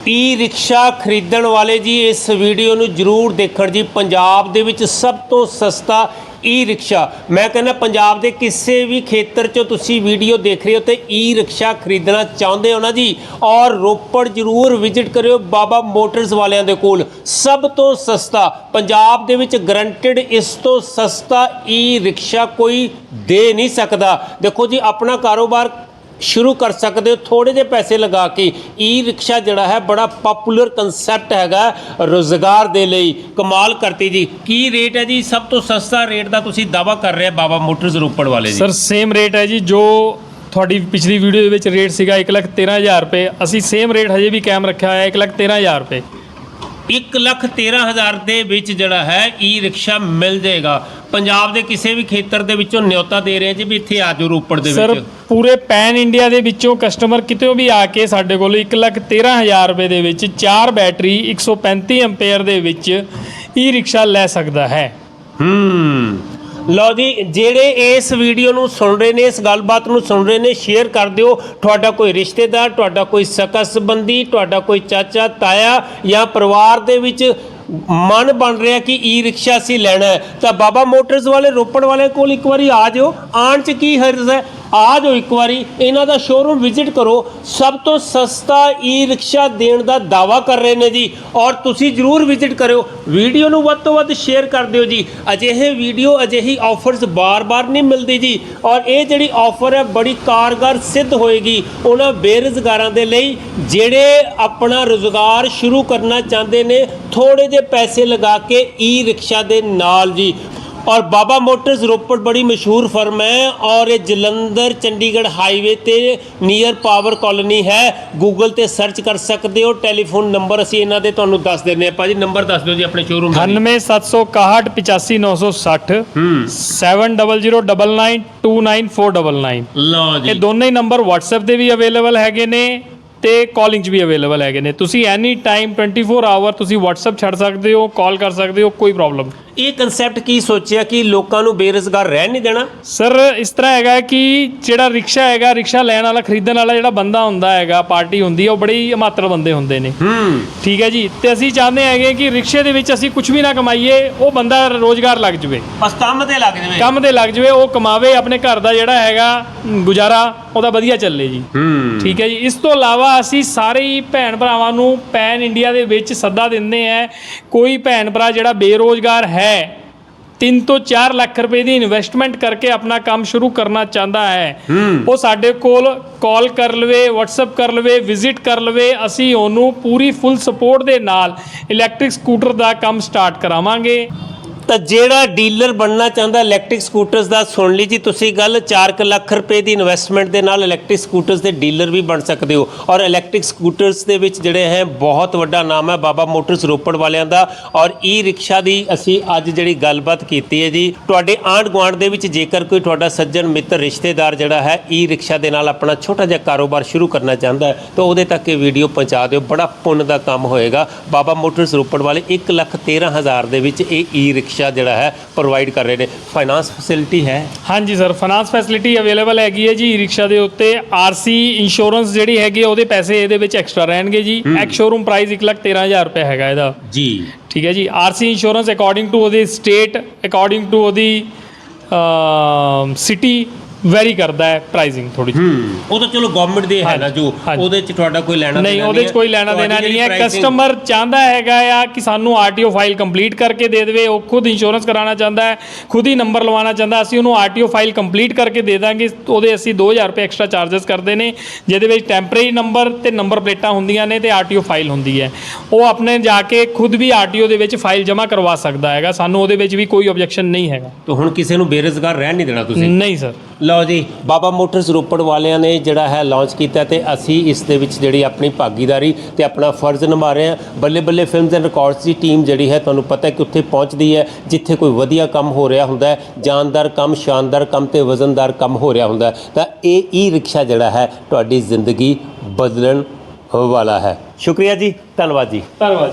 ਈ rickshaw ਖਰੀਦਣ ਵਾਲੇ ਜੀ, ਇਸ ਵੀਡੀਓ ਨੂੰ ਜਰੂਰ ਦੇਖਣ ਜੀ। ਪੰਜਾਬ ਦੇ ਵਿੱਚ ਸਭ ਤੋਂ ਸਸਤਾ ਈ ਰਿਕਸ਼ਾ। ਮੈਂ ਕਹਿੰਦਾ ਪੰਜਾਬ ਦੇ ਕਿਸੇ ਵੀ ਖੇਤਰ 'ਚੋਂ ਤੁਸੀਂ ਵੀਡੀਓ ਦੇਖ ਰਹੇ ਹੋ ਤੇ ਈ ਰਿਕਸ਼ਾ ਖਰੀਦਣਾ ਚਾਹੁੰਦੇ ਹੋ ਨਾ ਜੀ, ਔਰ ਰੋਪੜ ਜਰੂਰ ਵਿਜ਼ਿਟ ਕਰਿਓ ਬਾਬਾ ਮੋਟਰਸ ਵਾਲਿਆਂ ਦੇ ਕੋਲ। ਸਭ ਤੋਂ ਸਸਤਾ, ਪੰਜਾਬ ਦੇ ਵਿੱਚ ਗਰੰਟਡ ਇਸ ਤੋਂ ਸਸਤਾ ਈ ਰਿਕਸ਼ਾ ਕੋਈ ਦੇ ਨਹੀਂ ਸਕਦਾ। ਦੇਖੋ ਜੀ, ਆਪਣਾ ਕਾਰੋਬਾਰ ਸ਼ੁਰੂ ਕਰ ਸਕਦੇ ਹੋ। ਥੋੜੇ ਜਿਹੇ ਪੈਸੇ ਲਗਾ ਕੇ ਈ ਰਿਕਸ਼ਾ ਜਿਹੜਾ ਹੈ ਬੜਾ ਪਪੂਲਰ ਕਨਸੈਪਟ ਹੈਗਾ ਰੋਜ਼ਗਾਰ ਦੇ ਲਈ। ਕਮਾਲ ਕਰਤੀ ਜੀ। ਕੀ ਰੇਟ ਹੈ ਜੀ? ਸਭ ਤੋਂ ਸਸਤਾ ਰੇਟ ਦਾ ਤੁਸੀਂ ਦਾਵਾ ਕਰ ਰਹੇ ਆ ਬਾਬਾ ਮੋਟਰਸ ਰੋਪੜ ਵਾਲੇ ਜੀ। ਸਰ ਸੇਮ ਰੇਟ ਹੈ ਜੀ ਜੋ ਤੁਹਾਡੀ ਪਿਛਲੀ ਵੀਡੀਓ ਦੇ ਵਿੱਚ ਰੇਟ ਸੀਗਾ 113000 ਰੁਪਏ। ਅਸੀਂ ਸੇਮ ਰੇਟ ਹਜੇ ਵੀ ਕਾਇਮ ਰੱਖਿਆ ਹੋਇਆ ਹੈ 113000 ਰੁਪਏ। 1 ਲੱਖ 13000 ਦੇ ਵਿੱਚ ਜਿਹੜਾ ਹੈ ਈ ਰਿਕਸ਼ਾ ਮਿਲ ਜਾਏਗਾ। ਪੰਜਾਬ ਦੇ ਕਿਸੇ ਵੀ ਖੇਤਰ ਦੇ ਵਿੱਚੋਂ ਨਿਯੋਤਾ ਦੇ ਰਹੇ ਜੀ ਵੀ ਇੱਥੇ ਆ ਜਾਓ ਰੋਪੜ ਦੇ ਸਰ ਵਿੱਚ। ਪੂਰੇ ਪੈਨ ਇੰਡੀਆ ਦੇ ਵਿੱਚੋਂ ਕਸਟਮਰ ਕਿਤੇ ਵੀ ਆ ਕੇ ਸਾਡੇ ਕੋਲ 113000 ਰੁਪਏ ਦੇ ਵਿੱਚ ਚਾਰ ਬੈਟਰੀ 135 ਐਂਪੀਅਰ ਦੇ ਵਿੱਚ ਈ ਰਿਕਸ਼ਾ ਲੈ ਸਕਦਾ ਹੈ। ਹੂੰ। ਲਓ ਜੀ ਜਿਹੜੇ ਇਸ ਵੀਡੀਓ ਨੂੰ ਸੁਣ ਰਹੇ ਨੇ ਇਸ ਗੱਲਬਾਤ ਨੂੰ ਸੁਣ ਰਹੇ ਨੇ ਸ਼ੇਅਰ ਕਰ ਦਿਓ। ਤੁਹਾਡਾ ਕੋਈ ਰਿਸ਼ਤੇਦਾਰ ਤੁਹਾਡਾ ਕੋਈ ਸਕਾ ਸੰਬੰਧੀ ਤੁਹਾਡਾ ਕੋਈ ਚਾਚਾ ਤਾਇਆ ਜਾਂ ਪਰਿਵਾਰ ਦੇ ਵਿੱਚ ਮਨ ਬਣ ਰਿਹਾ ਕਿ ਈ ਰਿਕਸ਼ਾ ਅਸੀਂ ਲੈਣਾ ਤਾਂ ਬਾਬਾ ਮੋਟਰਸ ਵਾਲੇ ਰੋਪੜ ਵਾਲੇ ਕੋਲ ਇੱਕ ਵਾਰੀ ਆ ਜਾਓ। ਆਉਣ ਚ ਕੀ ਹਰਜ਼ ਹੈ? ਆ ਜਾਓ ਇੱਕ ਵਾਰੀ, ਇਹਨਾਂ ਦਾ ਸ਼ੋਰੂਮ ਵਿਜ਼ਿਟ ਕਰੋ। ਸਭ ਤੋਂ ਸਸਤਾ ਈ ਰਿਕਸ਼ਾ ਦੇਣ ਦਾ ਦਾਵਾ ਕਰ ਰਹੇ ਨੇ ਜੀ। ਔਰ ਤੁਸੀਂ ਜਰੂਰ ਵਿਜ਼ਿਟ ਕਰਿਓ। ਵੀਡੀਓ ਨੂੰ ਵੱਧ ਤੋਂ ਵੱਧ ਸ਼ੇਅਰ ਕਰ ਦਿਓ ਜੀ। ਅਜਿਹੇ ਵੀਡੀਓ, ਅਜਿਹੀ ਆਫਰਸ ਬਾਰ-ਬਾਰ ਨਹੀਂ ਮਿਲਦੀ ਜੀ। ਔਰ ਇਹ ਜਿਹੜੀ ਆਫਰ ਹੈ, ਬੜੀ ਕਾਰਗਰ ਸਿੱਧ ਹੋਏਗੀ ਉਹਨਾਂ ਬੇਰੁਜ਼ਗਾਰਾਂ ਦੇ ਲਈ, ਜਿਹੜੇ ਆਪਣਾ ਰੋਜ਼ਗਾਰ ਸ਼ੁਰੂ ਕਰਨਾ ਚਾਹੁੰਦੇ ਨੇ ਥੋੜੇ ਜਿਹੇ ਪੈਸੇ ਲਗਾ ਕੇ ਈ ਰਿਕਸ਼ਾ ਦੇ ਨਾਲ ਜੀ। ਔਰ ਬਾਬਾ ਮੋਟਰਸ ਰੋਪੜ ਬੜੀ ਮਸ਼ਹੂਰ ਫਰਮ ਹੈ ਔਰ ਇਹ ਜਲੰਧਰ ਚੰਡੀਗੜ੍ਹ ਹਾਈਵੇ ਤੇ ਨੀਅਰ ਪਾਵਰ ਕਾਲੋਨੀ ਹੈ। ਗੂਗਲ ਤੇ ਸਰਚ ਕਰ ਸਕਦੇ ਹੋ। ਟੈਲੀਫੋਨ ਨੰਬਰ ਅਸੀਂ ਇਹਨਾਂ ਦੇ ਤੁਹਾਨੂੰ ਦੱਸ ਦਿੰਦੇ ਆ ਭਾਜੀ ਨੰਬਰ ਦੱਸ ਦਿਓ ਜੀ ਆਪਣੇ ਸ਼ੋਰੂਮ ਦਾ 9761 85960 7099299499 ਲਓ ਇਹ ਦੋਨੇ ਹੀ ਨੰਬਰ WhatsApp ਤੇ ਵੀ ਅਵੇਲੇਬਲ ਹੈਗੇ ਨੇ ਤੇ ਕਾਲਿੰਗ 'ਚ ਵੀ ਅਵੇਲੇਬਲ ਹੈਗੇ ਨੇ। ਤੁਸੀਂ ਐਨੀ ਟਾਈਮ 24 ਆਵਰ ਤੁਸੀਂ WhatsApp ਛੱਡ ਸਕਦੇ ਹੋ ਕਾਲ ਕਰ ਸਕਦੇ ਹੋ ਕੋਈ ਪ੍ਰੋਬਲਮ ਇਹ ਕਨਸੈਪਟ ਕੀ ਸੋਚਿਆ ਕਿ ਲੋਕਾਂ ਨੂੰ ਬੇਰੁਜ਼ਗਾਰ ਰਹਿਣ ਨਹੀਂ ਦੇਣਾ? ਸਰ ਇਸ ਤਰ੍ਹਾਂ ਹੈਗਾ ਕਿ ਜਿਹੜਾ ਰਿਕਸ਼ਾ ਹੈਗਾ ਰਿਕਸ਼ਾ ਲੈਣ ਵਾਲਾ ਖਰੀਦਣ ਵਾਲਾ ਜਿਹੜਾ ਬੰਦਾ ਹੁੰਦਾ ਹੈਗਾ ਪਾਰਟੀ ਹੁੰਦੀ ਹੈ ਉਹ ਬੜੀ ਮਾਤਰ ਬੰਦੇ ਹੁੰਦੇ ਨੇ। ਹੂੰ। ਠੀਕ ਹੈ ਜੀ? ਤੇ ਅਸੀਂ ਚਾਹੁੰਦੇ ਹੈਗੇ ਕਿ ਰਿਕਸ਼ੇ ਦੇ ਵਿੱਚ ਅਸੀਂ ਕੁਝ ਵੀ ਨਾ ਕਮਾਈਏ ਉਹ ਬੰਦਾ ਰੋਜ਼ਗਾਰ ਲੱਗ ਜਵੇ। ਬਸ ਕੰਮ ਤੇ ਲੱਗ ਜਾਵੇ। ਕੰਮ ਦੇ ਲੱਗ ਜਵੇ ਉਹ ਕਮਾਵੇ ਆਪਣੇ ਘਰ ਦਾ ਜਿਹੜਾ ਹੈਗਾ ਗੁਜ਼ਾਰਾ ਉਹਦਾ ਵਧੀਆ ਚੱਲੇ ਜੀ। ਹੂੰ। ਠੀਕ ਹੈ ਜੀ? ਇਸ ਤੋਂ ਇਲਾਵਾ ਅਸੀਂ ਸਾਰੇ ਹੀ ਭੈਣ ਭਰਾਵਾਂ ਨੂੰ ਪੈਨ ਇੰਡੀਆ ਦੇ ਵਿੱਚ ਸੱਦਾ ਦਿੰਦੇ ਆ ਕੋਈ ਭੈਣ ਭਰਾ ਜਿਹੜਾ ਬੇਰੋਜ਼ਗਾਰ ਹੈ 3 ਤੋਂ 4 ਲੱਖ ਰੁਪਏ ਦੀ ਇਨਵੈਸਟਮੈਂਟ ਕਰਕੇ ਆਪਣਾ ਕੰਮ ਸ਼ੁਰੂ ਕਰਨਾ ਚਾਹੁੰਦਾ ਹੈ। ਉਹ ਸਾਡੇ ਕੋਲ ਕਾਲ ਕਰ ਲਵੇ WhatsApp ਕਰ ਲਵੇ ਵਿਜ਼ਿਟ ਕਰ ਲਵੇ ਅਸੀਂ ਉਹਨੂੰ ਪੂਰੀ ਫੁੱਲ ਸਪੋਰਟ ਦੇ ਨਾਲ ਇਲੈਕਟ੍ਰਿਕ ਸਕੂਟਰ ਦਾ ਕੰਮ ਸਟਾਰਟ ਕਰਾਵਾਂਗੇ। ਤਾਂ ਜਿਹੜਾ ਡੀਲਰ ਬਣਨਾ ਚਾਹੁੰਦਾ ਇਲੈਕਟ੍ਰਿਕ ਸਕੂਟਰਸ ਦਾ, ਸੁਣ ਲਈ ਜੀ ਤੁਸੀਂ ਗੱਲ 4 ਲੱਖ ਰੁਪਏ ਦੀ ਇਨਵੈਸਟਮੈਂਟ ਦੇ ਨਾਲ ਇਲੈਕਟ੍ਰਿਕ ਸਕੂਟਰਸ ਦੇ ਡੀਲਰ ਵੀ ਬਣ ਸਕਦੇ ਹੋ। ਔਰ ਇਲੈਕਟ੍ਰਿਕ ਸਕੂਟਰਸ ਦੇ ਵਿੱਚ ਜਿਹੜੇ ਹੈ, ਬਹੁਤ ਵੱਡਾ ਨਾਮ ਹੈ ਬਾਬਾ ਮੋਟਰਸ ਰੋਪੜ ਵਾਲਿਆਂ ਦਾ। ਔਰ ਈ ਰਿਕਸ਼ਾ ਦੀ ਅਸੀਂ ਅੱਜ ਜਿਹੜੀ ਗੱਲਬਾਤ ਕੀਤੀ ਹੈ ਜੀ, ਤੁਹਾਡੇ ਆਂਢ ਗੁਆਂਢ ਦੇ ਵਿੱਚ ਜੇਕਰ ਕੋਈ ਤੁਹਾਡਾ ਸੱਜਣ ਮਿੱਤਰ, ਰਿਸ਼ਤੇਦਾਰ ਜਿਹੜਾ ਹੈ ਈ ਰਿਕਸ਼ਾ ਦੇ ਨਾਲ ਆਪਣਾ ਛੋਟਾ ਜਿਹਾ ਕਾਰੋਬਾਰ ਸ਼ੁਰੂ ਕਰਨਾ ਚਾਹੁੰਦਾ ਹੈ, ਤਾਂ ਉਹਦੇ ਤੱਕ ਇਹ ਵੀਡੀਓ ਪਹੁੰਚਾ ਦਿਓ। ਬੜਾ ਪੁੰਨ ਦਾ ਕੰਮ ਹੋਏਗਾ। ਬਾਬਾ ਮੋਟਰਸ ਰੋਪੜ ਵਾਲੇ 1 ਲੱਖ 13 ਹਜ਼ਾਰ ਦੇ ਵਿੱਚ ਇਹ ਈ ਰਿਕਸ਼ਾ ਜਿਹੜਾ ਹੈ ਪ੍ਰੋਵਾਈਡ ਕਰ ਰਹੇ ਨੇ। ਫਾਈਨਾਂਸ ਫੈਸਿਲਿਟੀ ਹੈ? ਹਾਂਜੀ ਸਰ ਫਾਈਨਾਂਸ ਫੈਸਿਲਿਟੀ ਅਵੇਲੇਬਲ ਹੈਗੀ ਹੈ ਜੀ। ਰਿਕਸ਼ਾ ਦੇ ਉੱਤੇ ਆਰਸੀ ਇੰਸ਼ੋਰੈਂਸ ਜਿਹੜੀ ਹੈਗੀ ਉਹਦੇ ਪੈਸੇ ਇਹਦੇ ਵਿੱਚ ਐਕਸਟਰਾ ਰਹਿਣਗੇ ਜੀ। ਐਕਸ ਸ਼ੋਰੂਮ ਪ੍ਰਾਈਸ 113000 ਰੁਪਏ ਹੈਗਾ ਇਹਦਾ। ਜੀ। ਠੀਕ ਹੈ ਜੀ। ਆਰਸੀ ਇੰਸ਼ੋਰੈਂਸ ਅਕੋਰਡਿੰਗ ਟੂ ਉਹਦੀ ਸਟੇਟ ਅਕੋਰਡਿੰਗ ਟੂ ਉਹਦੀ ਸਿਟੀ ਵੈਰੀ ਕਰਦਾ ਹੈ ਪ੍ਰਾਈਸਿੰਗ ਥੋੜੀ ਹੂੰ। ਉਹ ਤਾਂ ਚਲੋ ਗਵਰਨਮੈਂਟ ਦੇ ਹੈ ਨਾ ਜੋ ਹਾਂਜੀ। ਉਹਦੇ ਚ ਤੁਹਾਡਾ ਕੋਈ ਲੈਣਾ ਨਹੀਂ ਉਹਦੇ 'ਚ। ਕੋਈ ਲੈਣਾ ਦੇਣਾ ਨਹੀਂ ਹੈ। ਕਸਟਮਰ ਚਾਹੁੰਦਾ ਹੈਗਾ ਆ ਕਿ ਸਾਨੂੰ ਆਰਟੀਓ ਫਾਈਲ ਕੰਪਲੀਟ ਕਰਕੇ ਦੇ ਦੇਵੇ ਉਹ ਖੁਦ ਇੰਸ਼ੋਰੈਂਸ ਕਰਾਉਣਾ ਚਾਹੁੰਦਾ ਹੈ ਖੁਦ ਹੀ ਨੰਬਰ ਲਵਾਉਣਾ ਚਾਹੁੰਦਾ ਅਸੀਂ ਉਹਨੂੰ ਆਰਟੀਓ ਫਾਈਲ ਕੰਪਲੀਟ ਕਰਕੇ ਦੇ ਦਾਂਗੇ। ਉਹਦੇ ਅਸੀਂ 2000 ਰੁਪਏ ਐਕਸਟਰਾ ਚਾਰजेस ਕਰਦੇ ਨੇ ਜਿਹਦੇ ਵਿੱਚ ਟੈਂਪਰੇਰੀ ਨੰਬਰ ਤੇ ਨੰਬਰ ਪਲੇਟਾਂ ਹੁੰਦੀਆਂ ਨੇ ਤੇ ਆਰਟੀਓ ਫਾਈਲ ਹੁੰਦੀ ਹੈ। ਉਹ ਆਪਣੇ ਜਾ ਕੇ ਖੁਦ ਵੀ ਆਰਟੀਓ ਦੇ ਵਿੱਚ ਫਾਈਲ ਜਮ੍ਹਾਂ ਕਰਵਾ ਸਕਦਾ ਹੈਗਾ। ਸਾਨੂੰ ਉਹਦੇ ਵਿੱਚ ਵੀ ਕੋਈ ਆਬਜੈਕਸ਼ਨ ਨਹੀਂ ਹੈਗਾ। ਤਾਂ ਹੁਣ ਕਿਸੇ ਨੂੰ ਬੇਰੁਜ਼ਗਾਰ ਰਹਿਣ ਨਹੀਂ ਦੇਣਾ ਤੁਸੀਂ? ਨਹੀਂ ਸਰ ਲਓ ਜੀ, ਬਾਬਾ ਮੋਟਰਸ ਰੋਪੜ ਵਾਲਿਆਂ ਨੇ ਜਿਹੜਾ ਹੈ ਲਾਂਚ ਕੀਤਾ ਤੇ ਅਸੀਂ ਇਸ ਦੇ ਵਿੱਚ ਜਿਹੜੀ ਆਪਣੀ ਭਾਗੀਦਾਰੀ ਤੇ ਆਪਣਾ ਫਰਜ਼ ਨਿਭਾ ਰਹੇ ਹਾਂ। Balle Balle films and records the team ਜਿਹੜੀ ਹੈ ਤੁਹਾਨੂੰ ਪਤਾ ਹੈ ਕਿ ਉੱਥੇ ਪਹੁੰਚਦੀ ਹੈ, ਜਿੱਥੇ ਕੋਈ ਵਧੀਆ ਕੰਮ ਹੋ ਰਿਹਾ ਹੁੰਦਾ ਹੈ, ਜਾਨਦਾਰ ਕੰਮ, ਸ਼ਾਨਦਾਰ ਕੰਮ ਤੇ ਵਜ਼ਨਦਾਰ ਕੰਮ ਹੋ ਰਿਹਾ ਹੁੰਦਾ ਹੈ। ਤਾਂ ਇਹ ਈ ਰਿਕਸ਼ਾ ਜਿਹੜਾ ਹੈ ਤੁਹਾਡੀ ਜ਼ਿੰਦਗੀ ਬਦਲਣ ਵਾਲਾ ਹੈ। ਸ਼ੁਕਰੀਆ ਜੀ, ਧੰਨਵਾਦ ਜੀ। ਧੰਨਵਾਦ